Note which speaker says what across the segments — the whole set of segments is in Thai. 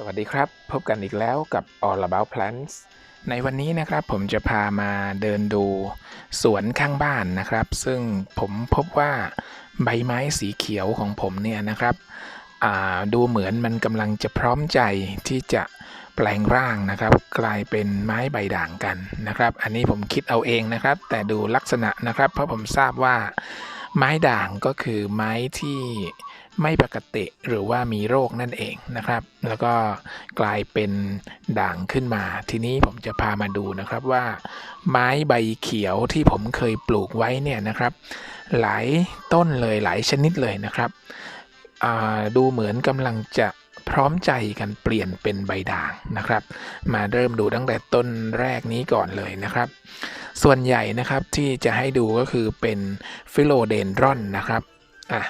Speaker 1: สวัสดีครับ พบกันอีกแล้วกับ All About Plants ในวันนี้นะครับผมจะพามาเดินดูสวนข้างบ้านนะครับ ซึ่งผมพบว่าใบไม้สีเขียวของผมเนี่ยนะครับดูเหมือนมันกำลังจะพร้อมใจที่จะแปลงร่างนะครับ กลายเป็นไม้ใบด่างกันนะครับ อันนี้ผมคิดเอาเองนะครับ แต่ดูลักษณะนะครับ เพราะผมทราบว่าไม้ด่างก็คือไม้ที่ ไม่ปกติหรือว่ามีโรคนั่นเองนะครับ แล้วก็กลายเป็นด่างขึ้นมา ทีนี้ผมจะพามาดูนะครับว่า ไม้ใบเขียวที่ผมเคยปลูกไว้เนี่ยนะครับ หลายต้นเลยหลายชนิดเลยนะครับดูเหมือนกำลังจะพร้อมใจกันเปลี่ยนเป็นใบด่างนะครับ มาเริ่มดูตั้งแต่ต้นแรกนี้ก่อนเลยนะครับ ส่วนใหญ่นะครับที่จะให้ดูก็คือเป็นฟิโลเดนดรอนนะครับอะ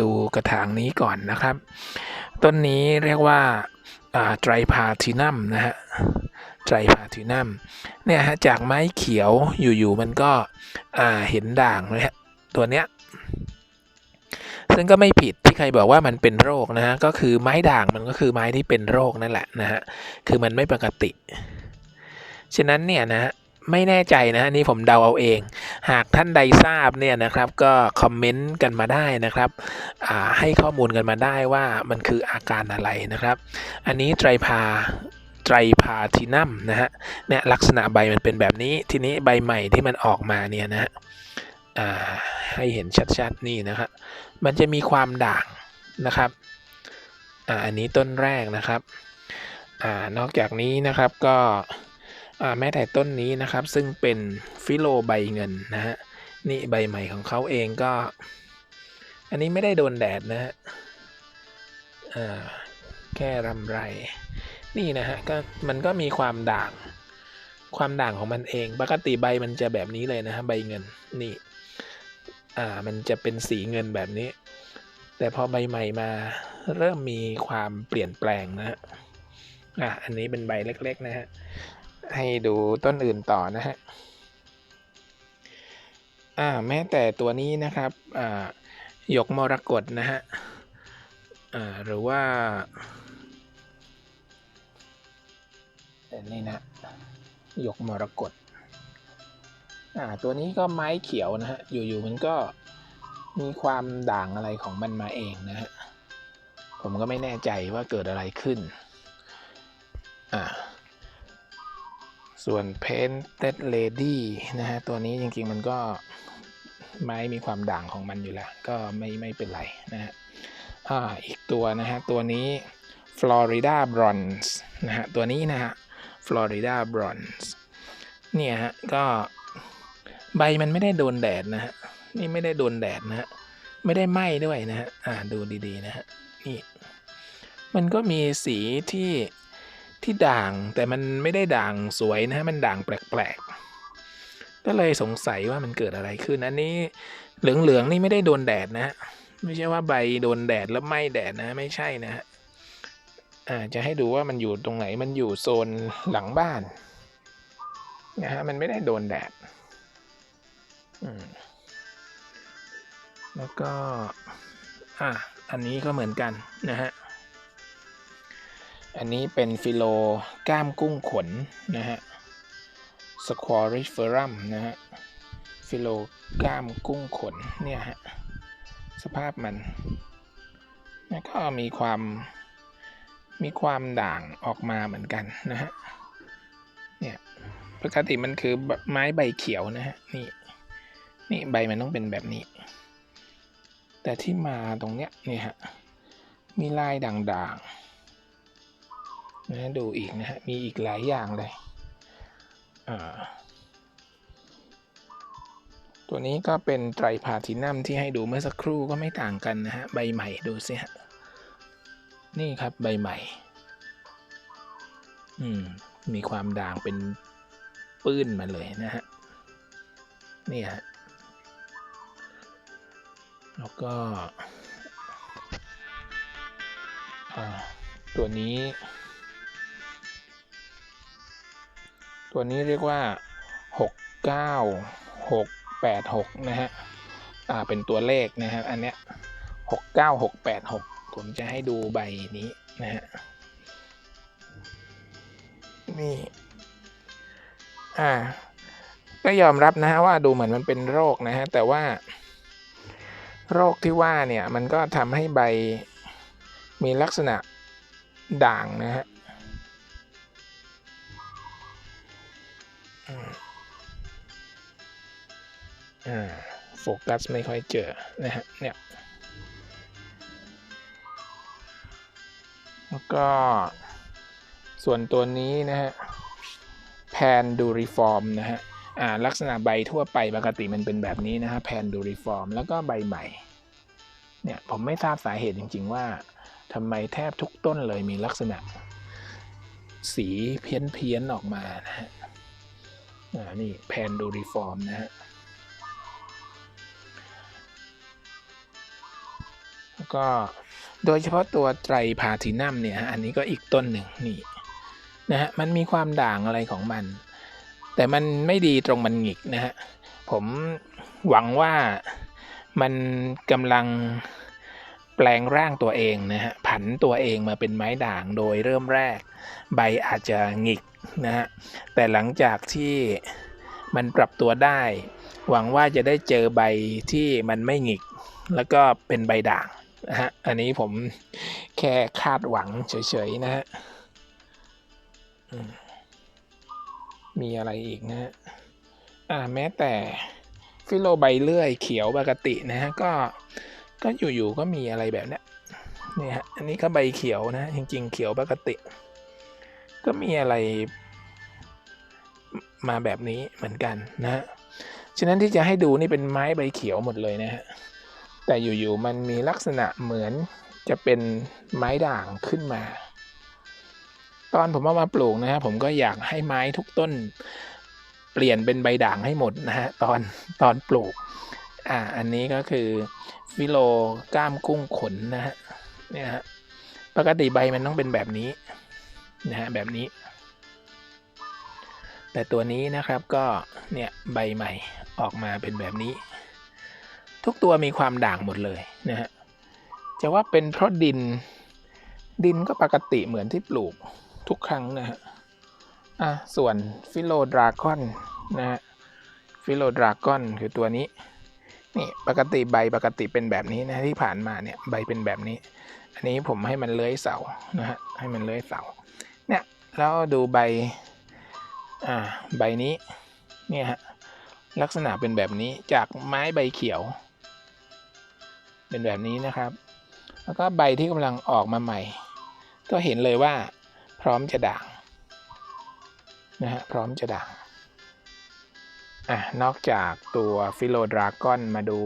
Speaker 1: ดูกระถางนี้ก่อนนะครับ ต้นนี้เรียกว่าไตรพาทินัมนะฮะไตรพาทินัมเนี่ยฮะจากไม้เขียวอยู่ๆมันก็เห็นด่างเลยฮะตัวเนี้ยซึ่งก็ไม่ผิดที่ใครบอกว่ามันเป็นโรคนะฮะก็คือไม้ด่างมันก็คือไม้ที่เป็นโรคนั่นแหละนะฮะคือมันไม่ปกติ ฉะนั้นเนี่ยนะฮะ ไม่แน่ใจนะฮะนี่ผมเดาเอาเอง หากท่านใดทราบเนี่ยนะครับก็คอมเมนต์กันมาได้นะครับให้ข้อมูลกันมาได้ว่ามันคืออาการอะไรนะครับ อันนี้ไตรพาไตรพาทินัมนะฮะเนี่ยลักษณะใบมันเป็นแบบนี้ ทีนี้ใบใหม่ที่มันออกมาเนี่ยนะฮะให้เห็นชัดๆนี่นะครับมันจะมีความด่างนะครับออันนี้ต้นแรกนะครับอนอกจากนี้นะครับก็ แม้แต่ต้นนี้นะครับ ซึ่งเป็นฟิโลใบเงินนะฮะนี่ใบใหม่ของเขาเองก็ อันนี้ไม่ได้โดนแดดนะฮะแค่รำไร นี่นะฮะก็มันก็มีความด่างความด่างของมันเองปกติใบมันจะแบบนี้เลยนะฮะใบเงินนี่อ่ามันจะเป็นสีเงินแบบนี้ แต่พอใบใหม่มาเริ่มมีความเปลี่ยนแปลงนะฮะอะอันนี้เป็นใบเล็ก ๆ นะฮะ ให้ดูต้นอื่นต่อนะฮะอ่าแม้แต่ตัวนี้นะครับอ่าหยกมรกตนะฮะอ่าหรือว่าอันนี้นะหยกมรกตอ่าตัวนี้ก็ไม้เขียวนะฮะอยู่ๆมันก็มีความด่างอะไรของมันมาเองนะฮะผมก็ไม่แน่ใจว่าเกิดอะไรขึ้นอ่า ส่วน Painted Lady นะฮะ ตัวนี้จริงๆมันก็ไม้มีความด่างของมันอยู่แล้ว ก็ไม่ไม่เป็นไรนะฮะอ่าอีกตัวนะฮะ ตัวนี้ Florida Bronze นะฮะ ตัวนี้นะฮะ Florida Bronze เนี่ยฮะ ก็ใบมันไม่ได้โดนแดดนะฮะ นี่ไม่ได้โดนแดดนะฮะ ไม่ได้ไหม้ด้วยนะฮะ อ่าดูดีๆนะฮะ นี่ มันก็มีสีที่ ที่ด่างแต่มันไม่ได้ด่างสวยนะฮะมันด่างแปลกๆ ก็เลยสงสัยว่ามันเกิดอะไรขึ้น อันนี้เหลืองๆนี่ไม่ได้โดนแดดนะฮะไม่ใช่ว่าใบโดนแดดแล้วไหม้แดดนะไม่ใช่นะฮะจะให้ดูว่ามันอยู่ตรงไหนมันอยู่โซนหลังบ้านนะฮะมันไม่ได้โดนแดดแล้วก็อะอันนี้ก็เหมือนกันนะฮะ อันนี้เป็นฟิโลก้ามกุ้งขนนะฮะสควอริเฟอรัมนะฮะฟิโลก้ามกุ้งขนเนี่ยฮะสภาพมันแล้วก็มีความมีความด่างออกมาเหมือนกันนะฮะเนี่ยปกติมันคือไม้ใบเขียวนะฮะนี่นี่ใบมันต้องเป็นแบบนี้ แต่ที่มาตรงเนี้ยนี่ฮะมีลายด่างๆ นะดูอีกนะฮะ มีอีกหลายอย่างเลย ตัวนี้ก็เป็นไตรพาทินัมที่ให้ดูเมื่อสักครู่ก็ไม่ต่างกันนะฮะ ใบใหม่ดูสิฮะ นี่ครับใบใหม่ อืม มีความด่างเป็นปื้นมาเลยนะฮะ นี่ฮะ แล้วก็ ตัวนี้ ตัวนี้เรียกว่า 6 9 6 8 6 นะฮะอ่าเป็นตัวเลขนะฮะอันเนี้ย6 9 6 8 6 ผมจะให้ดูใบนี้นะฮะนี่อ่าก็ยอมรับนะฮะว่าดูเหมือนมันเป็นโรคนะฮะแต่ว่า โรคที่ว่าเนี่ยมันก็ทำให้ใบมีลักษณะด่างนะฮะ โฟกัสไม่ค่อยเจอนะฮะเนี่ยแล้วก็ส่วนตัวนี้นะฮะแพนดูริฟอร์มนะฮะอ่าลักษณะใบทั่วไปปกติมันเป็นแบบนี้นะฮะแพนดูริฟอร์มแล้วก็ใบใหม่เนี่ยผมไม่ทราบสาเหตุจริง ๆ ว่าทำไมแทบทุกต้นเลยมีลักษณะ สีเพี้ยนๆออกมานะฮะอ่านี่แพนดูริฟอร์มนะฮะ ก็โดยเฉพาะตัวไตรพาทินัมเนี่ยอันนี้ก็อีกต้นหนึ่งนี่นะฮะมันมีความด่างอะไรของมัน แต่มันไม่ดีตรงมันหงิกนะฮะผมหวังว่ามันกำลังแปลงร่างตัวเองนะฮะผันตัวเองมาเป็นไม้ด่างโดยเริ่มแรก ใบอาจจะหงิกนะฮะแต่หลังจากที่มันปรับตัวได้ หวังว่าจะได้เจอใบที่มันไม่หงิก แล้วก็เป็นใบด่าง นะฮะ อันนี้ผมแค่คาดหวังเฉยๆนะฮะมีอะไรอีกนะฮะ อ่าแม้แต่ฟิโลใบเลื่อยเขียวปกตินะฮะ ก็ก็อยู่ๆก็มีอะไรแบบเนี้ยนี่ฮะ อันนี้ก็ใบเขียวนะ จริง ๆ เขียวปกติ ก็มีอะไรมาแบบนี้เหมือนกันนะฮะ ฉะนั้นที่จะให้ดูนี่เป็นไม้ใบเขียวหมดเลยนะฮะ แต่อยู่ๆมันมีลักษณะเหมือนจะเป็นไม้ด่างขึ้นมา ตอนผมเอามาปลูกนะฮะผมก็อยากให้ไม้ทุกต้น เปลี่ยนเป็นใบด่างให้หมดนะฮะตอนตอนปลูก อ่าอันนี้ก็คือฟิโลก้ามกุ้งขนนะฮะเนี่ยฮะปกติใบมันต้องเป็นแบบนี้นะฮะแบบนี้ แต่ตัวนี้นะครับก็เนี่ยใบใหม่ออกมาเป็นแบบนี้ ทุกตัวมีความด่างหมดเลยนะฮะจะว่าเป็นเพราะดินดินก็ปกติเหมือนที่ปลูกทุกครั้งนะฮะอะส่วนฟิโลดราก้อนนะฮะฟิโลดราก้อนคือตัวนี้นี่ปกติใบปกติเป็นแบบนี้นะที่ผ่านมาเนี่ยใบเป็นแบบนี้ อันนี้ผมให้มันเลื้อยเสานะฮะให้มันเลื้อยเสาเนี่ยแล้วดูใบอ่าใบนี้เนี่ยฮะลักษณะเป็นแบบนี้จากไม้ใบเขียว เป็นแบบนี้นะครับ แล้วก็ใบที่กำลังออกมาใหม่ ก็เห็นเลยว่า พร้อมจะด่างนะฮะพร้อมจะด่างอะนอกจากตัวฟิโลดราก้อนมาดู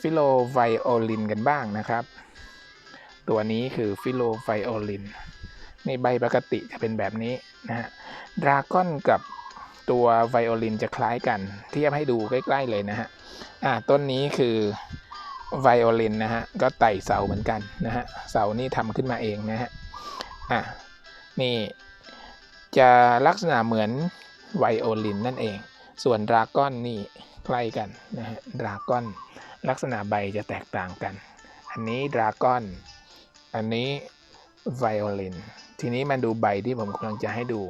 Speaker 1: ฟิโลไวโอลินกันบ้างนะครับ ตัวนี้คือฟิโลไวโอลินในใบปกติจะเป็นแบบนี้นะฮะดราก้อนกับตัวไวโอลินจะคล้ายกัน เทียบให้ดูใกล้ ๆเลยนะฮะอะต้นนี้คือ ไวโอลินนะฮะ ก็ไต่เสาเหมือนกันนะฮะ เสานี่ทำขึ้นมาเองนะฮะ อะ นี่จะลักษณะเหมือนไวโอลินนั่นเอง ส่วนดราก้อนนี่ใกล้กันนะฮะ ดราก้อนลักษณะใบจะแตกต่างกัน อันนี้ดราก้อน อันนี้ไวโอลิน ทีนี้มาดูใบที่ผมกำลังจะให้ดู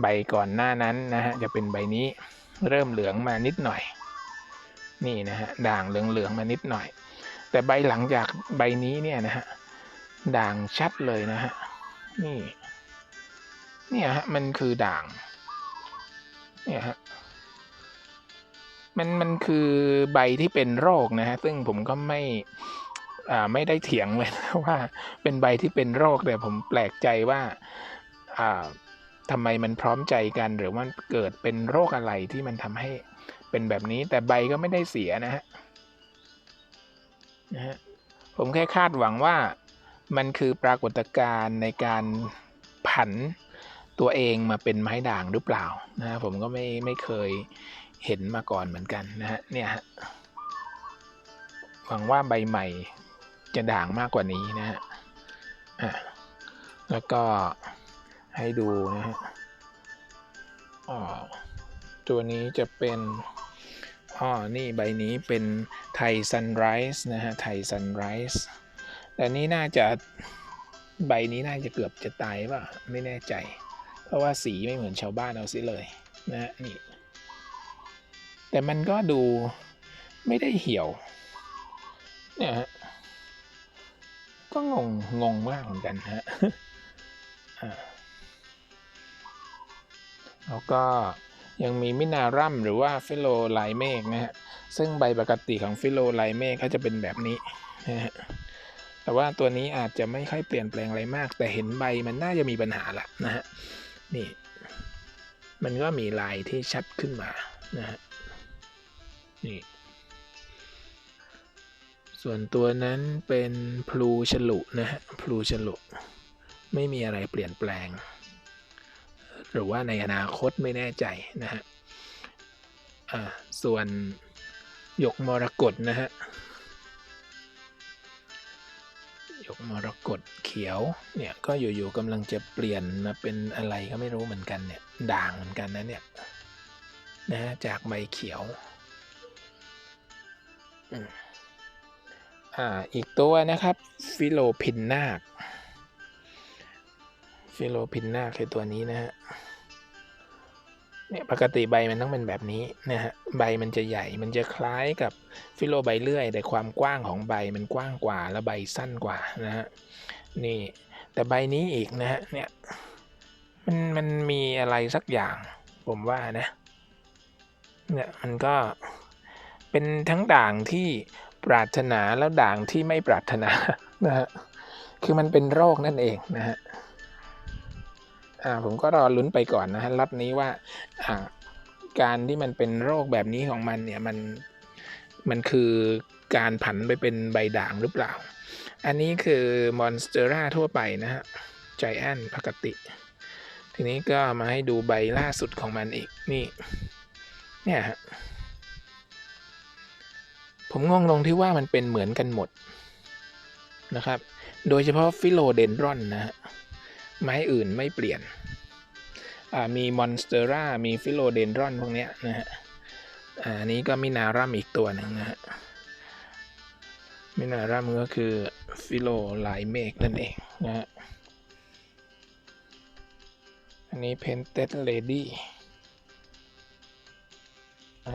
Speaker 1: ใบก่อนหน้านั้นนะฮะ จะเป็นใบนี้เริ่มเหลืองมานิดหน่อย นี่นะฮะด่างเหลืองๆมานิดหน่อย แต่ใบหลังจากใบนี้เนี่ยนะฮะด่างชัดเลยนะฮะนี่เนี่ยฮะมันคือด่างเนี่ยฮะมันมันคือใบที่เป็นโรคนะฮะซึ่งผมก็ไม่อ่าไม่ได้เถียงเลยนะว่าเป็นใบที่เป็นโรคแต่ผมแปลกใจว่าอ่าทำไมมันพร้อมใจกันหรือว่าเกิดเป็นโรคอะไรที่มันทำให้ เป็นแบบนี้แต่ใบก็ไม่ได้เสียนะฮะนะฮะผมแค่คาดหวังว่ามันคือปรากฏการณ์ในการผันตัวเองมาเป็นไม้ด่างหรือเปล่านะฮะผมก็ไม่ไม่เคยเห็นมาก่อนเหมือนกันนะฮะเนี่ยฮะหวังว่าใบใหม่จะด่างมากกว่านี้นะฮะอะแล้วก็ให้ดูนะฮะอ๋อตัวนี้จะเป็น อ๋อ นี่ใบนี้เป็นไทยซันไรส์นะฮะ ไทยซันไรส์แต่นี่น่าจะใบนี้น่าจะเกือบจะตายป่ะ ไม่แน่ใจ เพราะว่าสีไม่เหมือนชาวบ้านเอาสิเลยนะฮะนี่ แต่มันก็ดูไม่ได้เหี่ยว เนี่ยฮะ ก็งง งงมากเหมือนกันฮะแล้วก็ ยังมีมินารัมหรือว่าฟิโลไลเมกนะฮะซึ่งใบปกติของฟิโลไลเมกก็จะเป็นแบบนี้นะฮะแต่ว่าตัวนี้อาจจะไม่ค่อยเปลี่ยนแปลงอะไรมาก แต่เห็นใบมันน่าจะมีปัญหาละนะฮะนี่มันก็มีลายที่ชัดขึ้นมานะฮะนี่ส่วนตัวนั้นเป็นพลูฉลุนะฮะพลูฉลุไม่มีอะไรเปลี่ยนแปลง หรือว่าในอนาคตไม่แน่ใจนะฮะส่วนหยกมรกตนะฮะหยกมรกตเขียวเนี่ยก็อยู่ๆกำลังจะเปลี่ยนมาเป็นอะไรก็ไม่รู้เหมือนกันเนี่ยด่างเหมือนกันนะเนี่ยนะจากใบเขียวอ่าอีกตัวนะครับฟิโลพินนาคฟิโลพินนาคคือตัวนี้นะฮะ เนี่ยปกติใบมันต้องเป็นแบบนี้นะฮะใบมันจะใหญ่มันจะคล้ายกับฟิโลใบเลื่อย แต่ความกว้างของใบมันกว้างกว่าและใบสั้นกว่านะฮะนี่แต่ใบนี้อีกนะฮะเนี่ยมันมันมีอะไรสักอย่าง ผมว่านะเนี่ยมันก็เป็นทั้งด่างที่ปรารถนาแล้วด่างที่ไม่ปรารถนานะฮะคือมันเป็นโรคนั่นเองนะฮะ ผมก็รอลุ้นไปก่อนนะฮะล็อตนี้ว่าอ่าการที่มันเป็นโรคแบบนี้ของมันเนี่ยมันมันคือการผันไปเป็นใบด่างหรือเปล่า อันนี้คือมอนสเตอร่าทั่วไปนะฮะใจแอนปกติ ทีนี้ก็มาให้ดูใบล่าสุดของมันอีกนี่ เนี่ยฮะผมงงลงที่ว่ามันเป็นเหมือนกันหมดนะครับ โดยเฉพาะฟิโลเดนดรอนนะฮะ ไม้อื่นไม่เปลี่ยน มีมอนสเตอร่า มีฟิโลเดนดรอนพวกเนี้ยนะฮะอันนี้ก็มินารัมอีกตัวหนึ่งนะฮะ มินารัมก็คือฟิโลไลเมกนั่นเองนะฮะ อันนี้เพนเต็ดเลดี้อั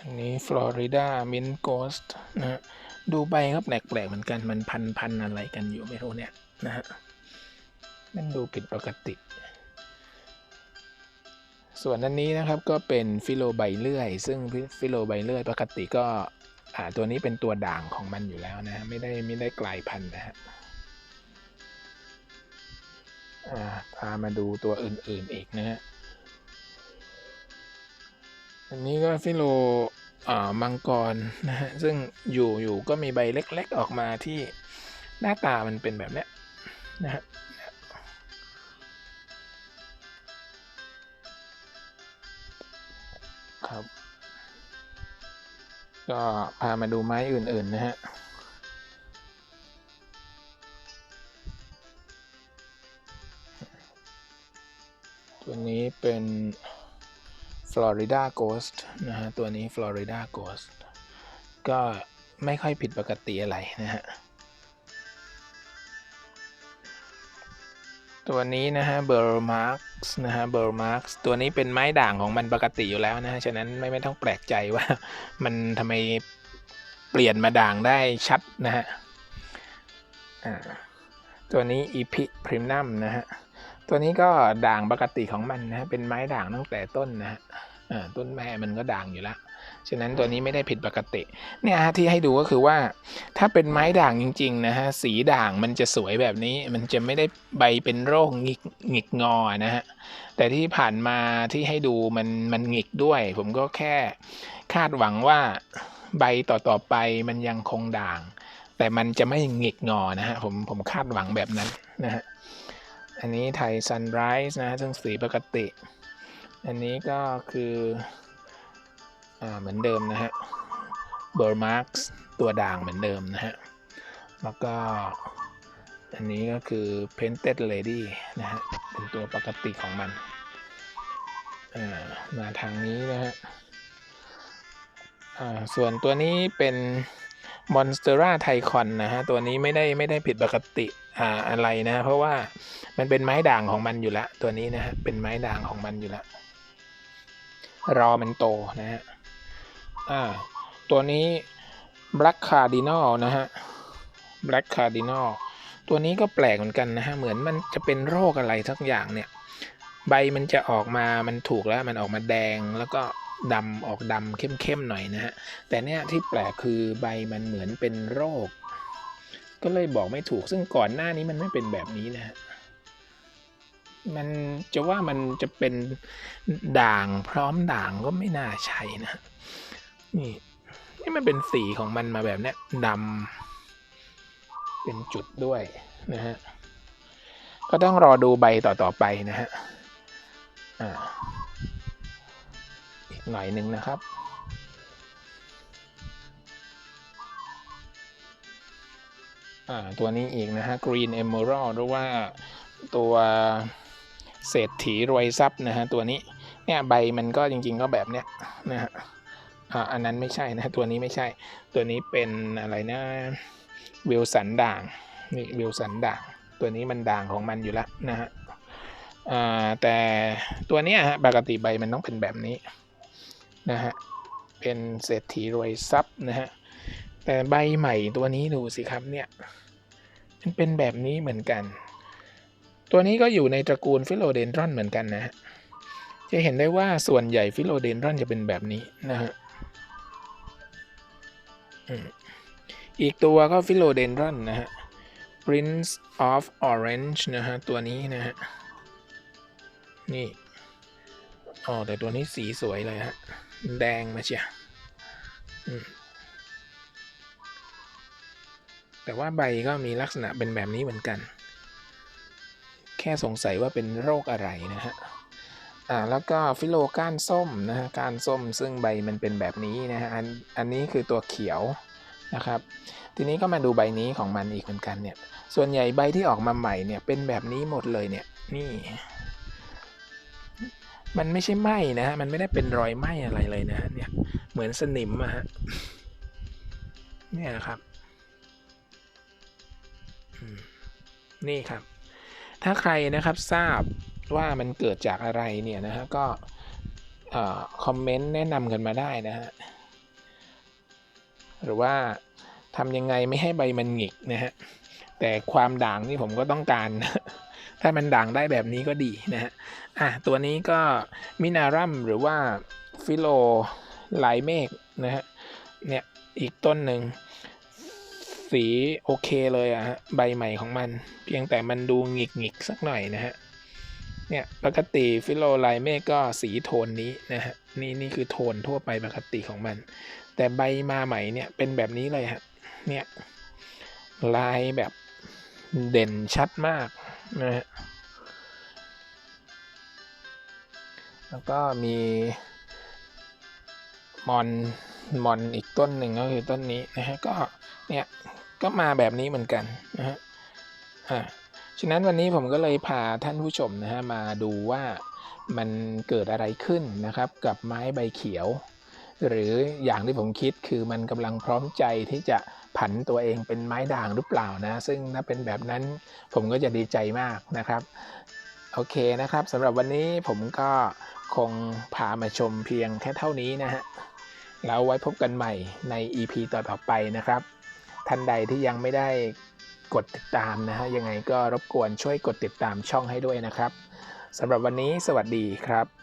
Speaker 1: อันนี้ฟลอริดามินโกสต์นะฮะดูใบก็แปลกๆเหมือนกันมันพันพันอะไรกันอยู่ไม่รู้เนี่ยนะฮะมันดูผิดปกติ ส่วนอันนี้นะครับก็เป็นฟิโลใบเลื่อย ซึ่งฟิโลใบเลื่อยปกติก็อ่าตัวนี้เป็นตัวด่างของมันอยู่แล้วนะฮะไม่ได้ไม่ได้กลายพันธุ์นะฮะพามาดูตัวอื่นๆอีกนะฮะ อันนี้ก็ฟิโลอ่ามังกรนะฮะซึ่งอยู่อยู่ก็มีใบเล็ก ๆออกมาที่หน้าตามันเป็นแบบเนี้ยนะฮะครับ ก็พามาดูไม้อื่น ๆ นะฮะตัวนี้เป็น Florida Ghost นะฮะ ตัวนี้ Florida Ghost ก็ไม่ค่อยผิดปกติอะไรนะฮะ ตัวนี้นะฮะ b u r m a r k s นะฮะ b u r m a r k s ตัวนี้เป็นไม้ด่างของมันปกติอยู่แล้วนะฮะ ฉะนั้นไม่ไม่ต้องแปลกใจว่ามันทำไมเปลี่ยนมาด่างได้ชัดนะฮะ ตัวนี้ Epi Primum นะฮะ ตัวนี้ก็ด่างปกติของมันนะเป็นไม้ด่างตั้งแต่ต้นนะฮะต้นแม่มันก็ด่างอยู่แล้วฉะนั้นตัวนี้ไม่ได้ผิดปกติเนี่ยฮะที่ให้ดูก็คือว่า ถ้าเป็นไม้ด่างจริง ๆ นะฮะสีด่างมันจะสวยแบบนี้ มันจะไม่ได้ใบเป็นโรคหงิกหงิกงอนะฮะแต่ที่ผ่านมาที่ให้ดูมันมันหงิกด้วย ผมก็แค่คาดหวังว่าใบต่อๆไปมันยังคงด่าง แต่มันจะไม่หงิกงอนะฮะผมผมคาดหวังแบบนั้นนะฮะ อันนี้ไทยซันไรส์นะซึ่งสีปกติ อันนี้ก็คืออเหมือนเดิมนะฮะเบอร์มาร์กตัวด่างเหมือนเดิมนะฮะ แล้วก็ อันนี้ก็คือ Painted Lady นะฮะ เป็นตัวปกติของมัน มาทางนี้นะฮะส่วนตัวนี้เป็นมอนสเตอร่าไทคอนนะฮะ ตัวนี้ไม่ได้ไม่ได้ผิดปกติ อ่าอะไรนะ เพราะว่ามันเป็นไม้ด่างของมันอยู่แล้วตัวนี้นะฮะเป็นไม้ด่างของมันอยู่แล้วรอมันโตนะฮะอ่าตัวนี้ Black Cardinal นะฮะ Black Cardinal ตัวนี้ก็แปลกเหมือนกันนะฮะเหมือนมันจะเป็นโรคอะไรสักอย่างเนี่ย ใบมันจะออกมามันถูกแล้วมันออกมาแดงแล้วก็ดำออกดำเข้มๆหน่อยนะฮะแต่เนี่ยที่แปลกคือใบมันเหมือนเป็นโรค ก็เลยบอกไม่ถูกซึ่งก่อนหน้านี้มันไม่เป็นแบบนี้นะฮะมันจะว่ามันจะเป็นด่างพร้อมด่างก็ไม่น่าใช่นะ นี่นี่มันเป็นสีของมันมาแบบเนี้ยดำเป็นจุดด้วยนะฮะ ก็ต้องรอดูใบต่อๆไปนะฮะ อ่า อีกหน่อยหนึ่งนะครับ ตัวนี้อีกนะฮะ Green Emerald หรือว่าตัวเศรษฐีรวยทรัพย์นะฮะตัวนี้เนี่ยใบมันก็จริง ๆ ก็แบบเนี้ยนะฮะอันนั้นไม่ใช่นะตัวนี้ไม่ใช่ ตัวนี้เป็นอะไรนะวิลสันด่างนี่วิลสันด่าง ตัวนี้มันด่างของมันอยู่แล้วนะฮะอ่าแต่ตัวเนี้ยฮะปกติใบมันต้องเป็นแบบนี้นะฮะเป็นเศรษฐีรวยทรัพย์นะฮะ แต่ใบใหม่ตัวนี้ดูสิครับเนี่ยมันเป็นแบบนี้เหมือนกัน ตัวนี้ก็อยู่ในตระกูลฟิโลเดนดรอนเหมือนกันนะฮะจะเห็นได้ว่าส่วนใหญ่ฟิโลเดนดรอนจะเป็นแบบนี้นะฮะอีกตัวก็ฟิโลเดนดรอนนะฮะ Prince of Orange นะฮะ ตัวนี้นะฮะ นี่ อ๋อ แต่ตัวนี้สีสวยเลยฮะ แดงมาเชีย แต่ว่าใบก็มีลักษณะเป็นแบบนี้เหมือนกัน แค่สงสัยว่าเป็นโรคอะไรนะฮะอ่าแล้วก็ฟิโลก้านส้มนะฮะก้านส้มซึ่งใบมันเป็นแบบนี้นะฮะอันอันนี้คือตัวเขียวนะครับ ทีนี้ก็มาดูใบนี้ของมันอีกเหมือนกันเนี่ยส่วนใหญ่ใบที่ออกมาใหม่เนี่ยเป็นแบบนี้หมดเลยเนี่ยนี่ มันไม่ใช่ไหมนะฮะมันไม่ได้เป็นรอยไหมอะไรเลยนะฮะเนี่ยเหมือนสนิมอะฮะเนี่ยครับ นี่ครับ ถ้าใครนะครับทราบว่ามันเกิดจากอะไรเนี่ยนะฮะก็คอมเมนต์แนะนำกันมาได้นะฮะหรือว่าทำยังไงไม่ให้ใบมันหงิกนะฮะแต่ความด่างนี่ผมก็ต้องการ ถ้ามันด่างได้แบบนี้ก็ดีนะฮะอะตัวนี้ก็มินารัมหรือว่าฟิโลลเมฆนะฮะเนี่ยอีกต้นหนึ่ง สีโอเคเลยอะฮะใบใหม่ของมัน เพียงแต่มันดูหงิกหงิกสักหน่อยนะฮะเนี่ยปกติฟิโลไลเมก็สีโทนนี้นะฮะนี่นี่คือโทนทั่วไปปกติของมัน แต่ใบมาใหม่เนี่ยเป็นแบบนี้เลยฮะเนี่ยลายแบบเด่นชัดมากนะฮะแล้วก็มีมอนมอนอีกต้นหนึ่งก็คือต้นนี้นะฮะก็เนี่ย ก็มาแบบนี้เหมือนกันนะฮะอ่าฉะนั้นวันนี้ผมก็เลยพาท่านผู้ชมนะฮะมาดูว่ามันเกิดอะไรขึ้นนะครับ กับไม้ใบเขียว หรืออย่างที่ผมคิดคือมันกำลังพร้อมใจที่จะผันตัวเองเป็นไม้ด่างหรือเปล่านะ ซึ่งถ้าเป็นแบบนั้นผมก็จะดีใจมากนะครับโอเคนะครับสำหรับวันนี้ผมก็คงพามาชมเพียงแค่เท่านี้นะฮะแล้วไว้พบกันใหม่ใน EP ต่อๆไปนะครับ ท่านใดที่ยังไม่ได้กดติดตามนะฮะยังไงก็รบกวนช่วยกดติดตามช่องให้ด้วยนะครับสำหรับวันนี้สวัสดีครับ